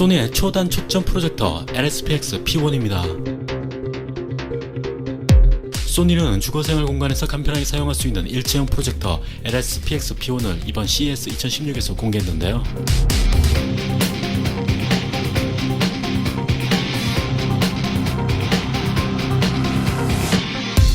소니의 초단 초점 프로젝터 LSPX P1입니다. 소니는 주거생활 공간에서 간편하게 사용할 수 있는 일체형 프로젝터 LSPX P1을 이번 CES 2016에서 공개했는데요.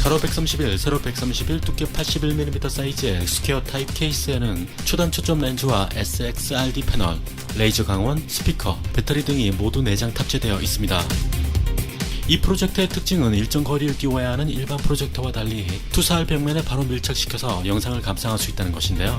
가로 131, 세로 131, 두께 81mm 사이즈의 스퀘어 타입 케이스에는 초단 초점 렌즈와 SXRD 패널, 레이저 강원, 스피커, 배터리 등이 모두 내장 탑재되어 있습니다. 이 프로젝트의 특징은 일정 거리를 띄워야 하는 일반 프로젝터와 달리 투사할 벽면에 바로 밀착시켜서 영상을 감상할 수 있다는 것인데요.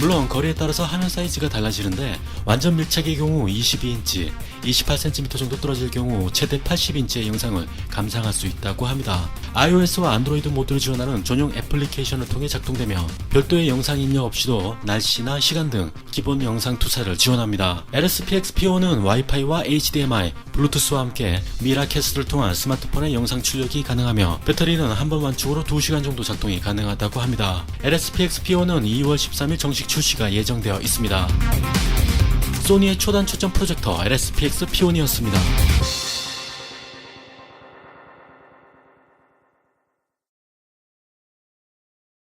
물론 거리에 따라서 화면 사이즈가 달라지는데 완전 밀착의 경우 22인치, 28cm 정도 떨어질 경우 최대 80인치의 영상을 감상할 수 있다고 합니다. iOS와 안드로이드 모두를 지원하는 전용 애플리케이션을 통해 작동되며 별도의 영상 입력 없이도 날씨나 시간 등 기본 영상 투사를 지원합니다. LSPX P1은 와이파이와 HDMI, 블루투스와 함께 미라캐스트를 통한 스마트폰의 영상 출력이 가능하며 배터리는 한 번 완충으로 2시간 정도 작동이 가능하다고 합니다. LSPX P1은 2월 13일 정식 출시가 예정되어 있습니다. 소니의 초단 초점 프로젝터 LSPX P1이었습니다.